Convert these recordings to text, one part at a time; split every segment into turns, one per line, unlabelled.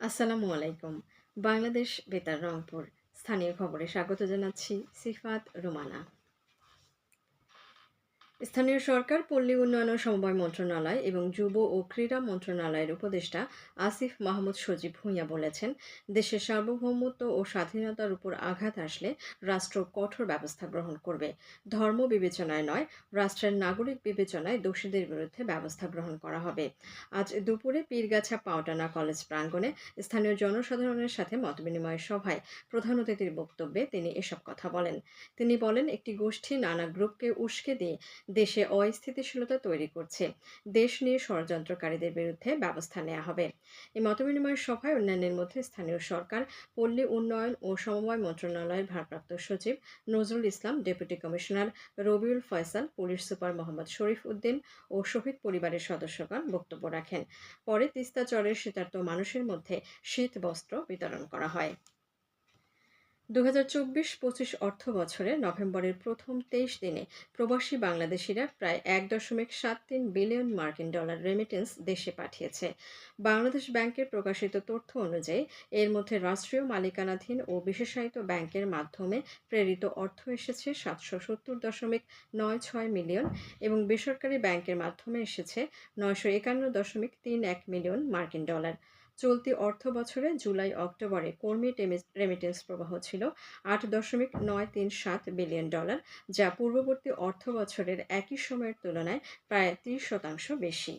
আসসালামু আলাইকুম। বাংলাদেশ বেতার রংপুর। স্থানীয় খবরে স্বাগত জানাচ্ছি সিফাত রোমানা। স্থানীয় সরকার, পল্লী উন্নয়ন ও সমবায় মন্ত্রণালয় এবং যুব ও ক্রীড়া মন্ত্রণালয়ের উপদেষ্টা আসিফ মাহমুদ সজীব ভূঁইয়া বলেছেন দেশের সার্বভৌমত্ব ও স্বাধীনতার উপর আঘাত আসলে রাষ্ট্র কঠোর ব্যবস্থা গ্রহণ করবে। ধর্ম বিবেচনায় নয়, রাষ্ট্রের নাগরিক বিবেচনায় দোষীদের বিরুদ্ধে ব্যবস্থা গ্রহণ করা হবে। আজ দুপুরে পীরগাছা পাওটানা কলেজ প্রাঙ্গণে স্থানীয় জনসাধারণের সাথে মতবিনিময় সভায় প্রধান অতিথির বক্তব্যে তিনি এসব কথা বলেন। তিনি বলেন, একটি গোষ্ঠী নানা গ্রুপকে উস্কে দিয়ে দেশে অস্থিতিশীলতা তৈরি করছে। দেশ নিয়ে ষড়যন্ত্রকারীদের বিরুদ্ধে ব্যবস্থা নেওয়া হবে। এই মতবিনিময় সভায় অন্যান্যের মধ্যে স্থানীয় সরকার, পল্লী উন্নয়ন ও সমবায় মন্ত্রণালয়ের ভারপ্রাপ্ত সচিব Nazrul Islam, deputy commissioner Rabiul Faisal, police super Mohammad Sharif Uddin ও শহীদ পরিবারের সদস্যগণ বক্তব্য রাখেন। পরে তিস্তা চরের শীতার্ত মানুষের মধ্যে শীত বস্ত্র বিতরণ করা হয়। দু হাজার চব্বিশ পঁচিশ অর্থ বছরে নভেম্বরের প্রথম তেইশ দিনে প্রবাসী বাংলাদেশিরা প্রায় এক দশমিক সাত তিন বিলিয়ন মার্কিন ডলার রেমিটেন্স দেশে পাঠিয়েছে। বাংলাদেশ ব্যাংকের প্রকাশিত তথ্য অনুযায়ী, এর মধ্যে রাষ্ট্রীয় মালিকানাধীন ও বিশেষায়িত ব্যাংকের মাধ্যমে প্রেরিত অর্থ এসেছে সাতশো সত্তর দশমিক নয় ছয় মিলিয়ন এবং বেসরকারি ব্যাংকের মাধ্যমে এসেছে নয়শো একান্ন দশমিক তিন এক মিলিয়ন মার্কিন ডলার। চলতি অর্থ বছরে জুলাই, অক্টোবরে কর্মী রেমিটেন্স প্রবাহ ছিল আট দশমিক নয় তিন সাত বিলিয়ন ডলার, যা পূর্ববর্তী অর্থ বছরের একই সময়ের তুলনায় প্রায় ত্রিশ শতাংশ বেশি।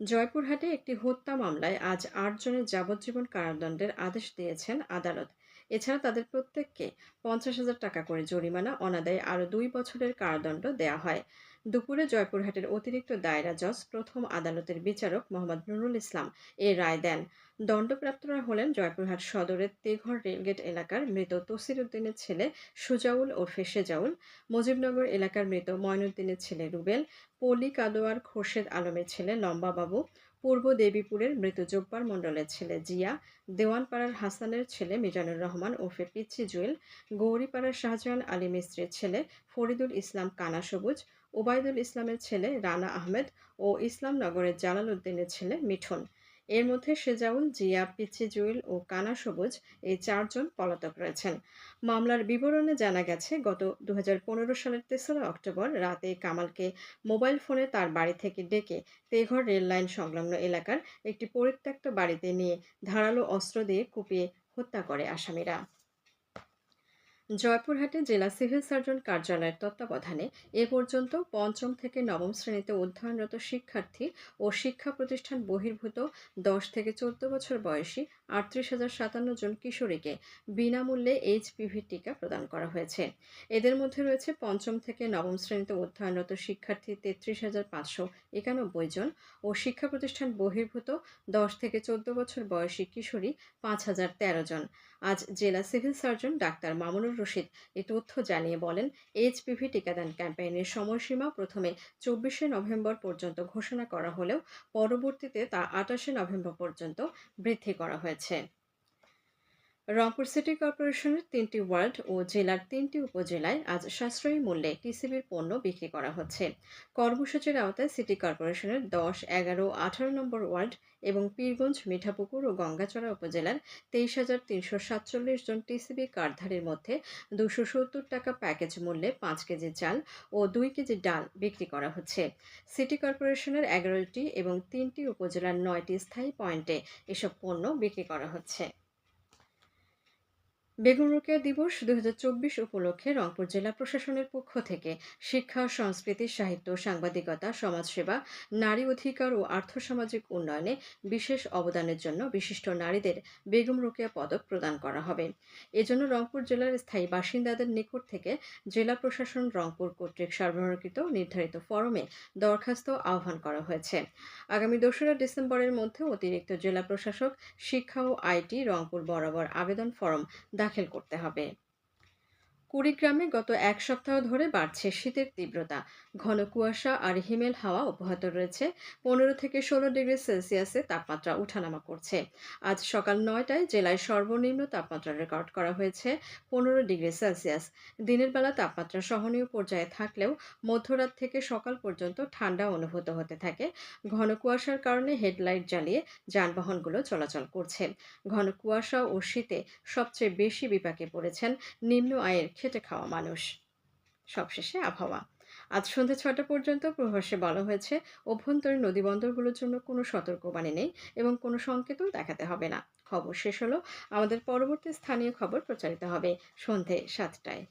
জয়পুরহাটে একটি হত্যা মামলায় আজ আটজনের যাবজ্জীবন কারাদণ্ডের আদেশ দিয়েছেন আদালত। এছাড়া তাদের প্রত্যেককে পঞ্চাশ হাজার টাকা করে জরিমানা, অনাদায়ে আরও দুই বছরের কারাদণ্ড দেওয়া হয়। দুপুরে জয়পুরহাটের অতিরিক্ত দায়রা জজ প্রথম আদালতের বিচারক মোহাম্মদ নুরুল ইসলাম এ রায় দেন। দণ্ডপ্রাপ্তরা হলেন জয়পুরহাট সদরের তেঘর রেলগেট এলাকার মৃত তসির উদ্দিনের ছেলে সুজাউল ওরফে সেজাউল, মুজিবনগর এলাকার মৃত ময়নুদ্দিনের ছেলে রুবেল, পলি কাদোয়ার খোরশেদ আলমের ছেলে লম্বাবাবু পূর্ব দেবীপুরের মৃত জব্বার মণ্ডলের ছেলে জিয়া, দেওয়ানপাড়ার হাসানের ছেলে মিজানুর রহমান, ওরফে পিচ্ছি জুয়েল, গৌরীপাড়ার শাহজাহান আলী মিস্ত্রির ছেলে ফরিদুল ইসলাম কানা সবুজ, ওবায়দুল ইসলামের ছেলে রানা আহমেদ ও ইসলামনগরের জালাল উদ্দিনের ছেলে মিঠুন। এর মধ্যে সেজাউল, জিয়া পিচ্ছি জুয়েল ও কানা সবুজ এই চারজন পলাতক রয়েছেন। মামলার বিবরণে জানা গেছে, গত দুহাজার পনেরো সালের তেসরা অক্টোবর রাতে কামালকে মোবাইল ফোনে তার বাড়ি থেকে ডেকে তেঘর রেললাইন সংলগ্ন এলাকার একটি পরিত্যক্ত বাড়িতে নিয়ে ধারালো অস্ত্র দিয়ে কুপিয়ে হত্যা করে আসামিরা। জয়পুরহাটে জেলা সিভিল সার্জন কার্যালয়ের তত্ত্বাবধানে এ পর্যন্ত পঞ্চম থেকে নবম শ্রেণীতে অধ্যয়নরত শিক্ষার্থী ও শিক্ষা প্রতিষ্ঠান বহির্ভূত দশ থেকে চোদ্দ বছর বয়সী আটত্রিশ হাজার সাতান্ন জন কিশোরীকে বিনামূল্যে এইচপিভি টিকা প্রদান করা হয়েছে। এদের মধ্যে রয়েছে পঞ্চম থেকে নবম শ্রেণীতে অধ্যয়নরত শিক্ষার্থী তেত্রিশ হাজার পাঁচশো একানব্বই জন ও শিক্ষা প্রতিষ্ঠান বহির্ভূত দশ থেকে চোদ্দ বছর বয়সী কিশোরী পাঁচ হাজার তেরো জন। আজ জেলা civil surgeon doctor Mamunur Rashid এ তথ্য জানিয়ে বলেন, এইচপিভি টিকাদান ক্যাম্পেইনের সময়সীমা প্রথমে চব্বিশে নভেম্বর পর্যন্ত ঘোষণা করা হলেও পরবর্তীতে তা আটাশে নভেম্বর পর্যন্ত বৃদ্ধি করা হয়েছে। রংপুর সিটি কর্পোরেশনের তিনটি ওয়ার্ড ও জেলার তিনটি উপজেলায় আজ সাশ্রয়ী মূল্যে টিসিবির পণ্য বিক্রি করা হচ্ছে। কর্মসূচির আওতায় সিটি কর্পোরেশনের দশ, এগারো, আঠারো নম্বর ওয়ার্ড এবং পীরগঞ্জ, মিঠাপুকুর ও গঙ্গাচড়া উপজেলার তেইশ হাজার তিনশো সাতচল্লিশ জন টিসিবি কার্ডধারীর মধ্যে দুশো সত্তর টাকা প্যাকেজ মূল্যে পাঁচ কেজি চাল ও দুই কেজি ডাল বিক্রি করা হচ্ছে। সিটি কর্পোরেশনের এগারোটি এবং তিনটি উপজেলার নয়টি স্থায়ী পয়েন্টে এসব পণ্য বিক্রি করা হচ্ছে। বেগুন রোকেয়া দিবস দু হাজার চব্বিশ উপলক্ষে রংপুর জেলা প্রশাসনের পক্ষ থেকে শিক্ষা, সংস্কৃতি, সাহিত্য, সাংবাদিকতা, সমাজসেবা, নারী অধিকার ও আর্থসামাজিক উন্নয়নে বিশেষ অবদানের জন্য বিশিষ্ট নারীদের বেগম রোকেয়া পদক প্রদান করা হবে। এজন্য রংপুর জেলার স্থায়ী বাসিন্দাদের নিকট থেকে জেলা প্রশাসন রংপুর কর্তৃক সরবরাহকৃত নির্ধারিত ফরমে দরখাস্ত আহ্বান করা হয়েছে। আগামী দোসরা ডিসেম্বরের মধ্যে অতিরিক্ত জেলা প্রশাসক, শিক্ষা ও আইটি রংপুর বরাবর আবেদন ফরম দাখিল করতে হবে। কুড়িগ্রামে গত এক সপ্তাহ ধরে বাড়ছে শীতের তীব্রতা। ঘন কুয়াশা আর হিমেল হাওয়া অব্যাহত রয়েছে। পনেরো থেকে ষোলো ডিগ্রি সেলসিয়াসে তাপমাত্রা ওঠানামা করছে। আজ সকাল নয়টায় জেলায় সর্বনিম্ন তাপমাত্রা রেকর্ড করা হয়েছে পনেরো ডিগ্রি সেলসিয়াস। দিনের বেলা তাপমাত্রা সহনীয় পর্যায়ে থাকলেও মধ্যরাত থেকে সকাল পর্যন্ত ঠান্ডা অনুভূত হতে থাকে। ঘন কুয়াশার কারণে হেডলাইট জ্বালিয়ে যানবাহনগুলো চলাচল করছে। ঘন কুয়াশা ও শীতে সবচেয়ে বেশি বিপাকে পড়েছেন নিম্ন আয়ের খেটে খাওয়া মানুষ। সবশেষে আবহাওয়া। আজ সন্ধে ছটা পর্যন্ত প্রভাসে বলা হয়েছে, অভ্যন্তরীণ নদীবন্দরগুলোর জন্য কোনো সতর্কবাণী নেই এবং কোনো সংকেতও দেখাতে হবে না। খবর শেষ হলো। আমাদের পরবর্তী স্থানীয় খবর প্রচারিত হবে সন্ধে সাতটায়।